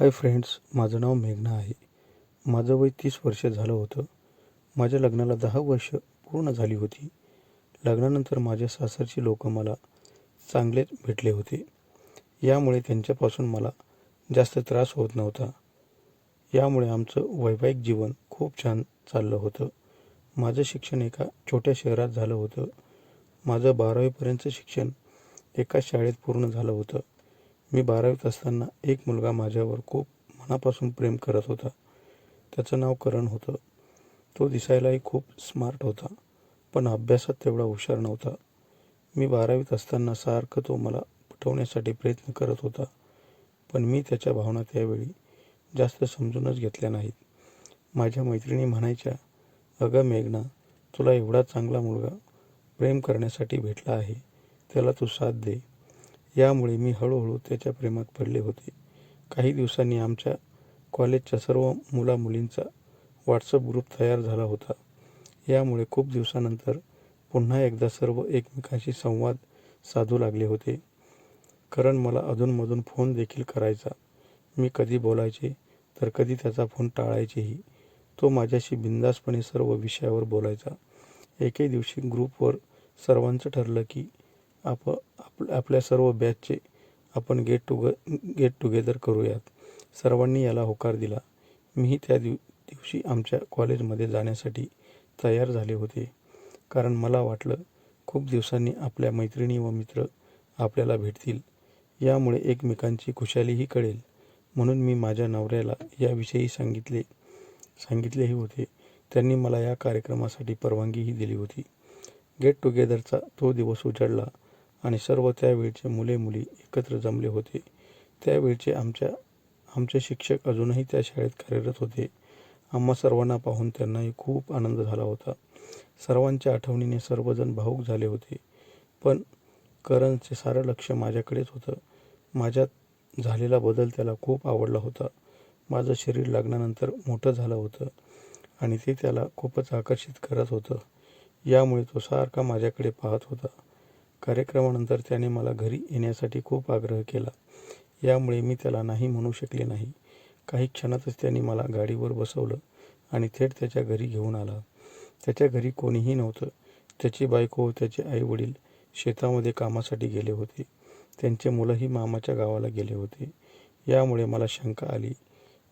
Hi friends माझं नाव मेघना आहे. माझं वय तीस वर्ष झालं होतं. माझ्या लग्नाला दहा वर्ष पूर्ण झाली होती. लग्नानंतर माझ्या सासरची लोक मला चांगलेच भेटले होते. यामुळे त्यांच्यापासून मला जास्त त्रास होत नव्हता. यामुळे आमचं वैवाहिक जीवन खूप छान चाललं होतं. माझं शिक्षण एका छोट्या शहरात झालं होतं. माझं बारावीपर्यंतचं शिक्षण एका शाळेत पूर्ण झालं होतं. मी बारावीत असताना एक मुलगा माझ्यावर खूप मनापासून प्रेम करत होता. त्याचं नाव करण होतं. तो दिसायलाही खूप स्मार्ट होता पण अभ्यासात तेवढा हुशार नव्हता. मी बारावीत असताना सारखं तो मला पटवण्यासाठी प्रयत्न करत होता पण मी त्याच्या भावना त्यावेळी जास्त समजूनच घेतल्या नाहीत. माझ्या मैत्रिणी म्हणायच्या अगं मेघना तुला एवढा चांगला मुलगा प्रेम करण्यासाठी भेटला आहे त्याला तू साथ दे. यामुळे मी हळूहळू त्याच्या प्रेमात पडले होते. काही दिवसांनी आमच्या कॉलेजच्या सर्व मुलामुलींचा व्हॉट्सअप ग्रुप तयार झाला होता. यामुळे खूप दिवसानंतर पुन्हा एकदा सर्व एकमेकांशी संवाद साधू लागले होते. कारण मला अधूनमधून फोन देखील करायचा. मी कधी बोलायचे तर कधी त्याचा फोन टाळायचेही. तो माझ्याशी बिंदासपणे सर्व विषयावर बोलायचा. एके दिवशी ग्रुपवर सर्वांचं ठरलं की आप आप आपल्या सर्व बॅचचे आपण गेट टुग गेट टुगेदर करूयात. सर्वांनी याला होकार दिला. मीही त्या दिव दिवशी आमच्या कॉलेजमध्ये जाण्यासाठी तयार झाले होते. कारण मला वाटलं खूप दिवसांनी आपल्या मैत्रिणी व मित्र आपल्याला भेटतील. यामुळे एकमेकांची खुशालीही कळेल. म्हणून मी माझ्या नवऱ्याला याविषयी सांगितले सांगितलेही होते. त्यांनी मला या कार्यक्रमासाठी परवानगीही दिली होती. गेट टुगेदरचा तो दिवस उजाडला. आणि सर्व त्यावेळचे मुले मुली एकत्र जमले होते. त्यावेळचे आमच्या आमचे शिक्षक अजूनही त्या शाळेत कार्यरत होते. आम्हा सर्वांना पाहून त्यांनाही खूप आनंद झाला होता. सर्वांच्या आठवणीने सर्वजण भावूक झाले होते. पण करणचे सारं लक्ष माझ्याकडेच होतं. माझ्यात झालेला बदल त्याला खूप आवडला होता. माझं शरीर लग्नानंतर मोठं झालं होतं आणि ते त्याला खूपच आकर्षित करत होतं. यामुळे तो सारखा माझ्याकडे पाहत होता. कार्यक्रमानंतर त्याने मला घरी येण्यासाठी खूप आग्रह केला. यामुळे मी त्याला नाही म्हणू शकले नाही. काही क्षणातच त्याने मला गाडीवर बसवलं आणि थेट त्याच्या घरी घेऊन आला. त्याच्या घरी कोणीही नव्हतं. त्याची बायको व त्याचे आईवडील शेतामध्ये कामासाठी गेले होते. त्यांचे मुलंही मामाच्या गावाला गेले होते. यामुळे मला शंका आली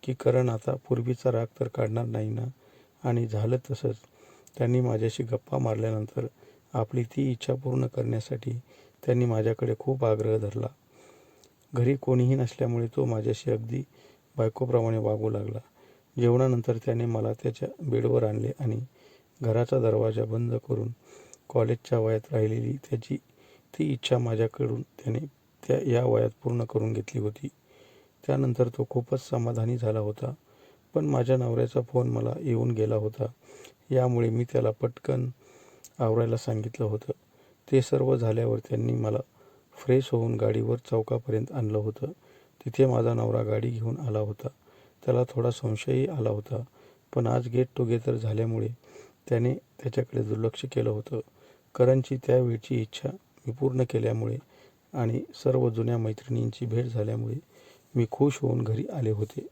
की करण आता पूर्वीचा राग तर काढणार नाही ना? आणि झालं तसंच. त्यांनी माझ्याशी गप्पा मारल्यानंतर आपली ती इच्छा पूर्ण करण्यासाठी त्यांनी माझ्याकडे खूप आग्रह धरला. घरी कोणीही नसल्यामुळे तो माझ्याशी अगदी बायकोप्रमाणे वागू लागला. जेवणानंतर त्याने मला त्याच्या बेडवर आणले आणि घराचा दरवाजा बंद करून कॉलेजच्या वयात राहिलेली त्याची ती इच्छा माझ्याकडून त्याने त्या या वयात पूर्ण करून घेतली होती. त्यानंतर तो खूपच समाधानी झाला होता पण माझ्या नवऱ्याचा फोन मला येऊन गेला होता. यामुळे मी त्याला पटकन आवरायला सांगितलं होतं. ते सर्व झाल्यावर त्यांनी मला फ्रेश होऊन गाडीवर चौकापर्यंत आणलं होतं. तिथे माझा नवरा गाडी घेऊन आला होता. त्याला थोडा संशयही आला होता. पण आज गेट टुगेदर झाल्यामुळे त्याने त्याच्याकडे दुर्लक्ष केलं होतं. करणची त्यावेळची इच्छा मी पूर्ण केल्यामुळे आणि सर्व जुन्या मैत्रिणींची भेट झाल्यामुळे मी खुश होऊन घरी आले होते.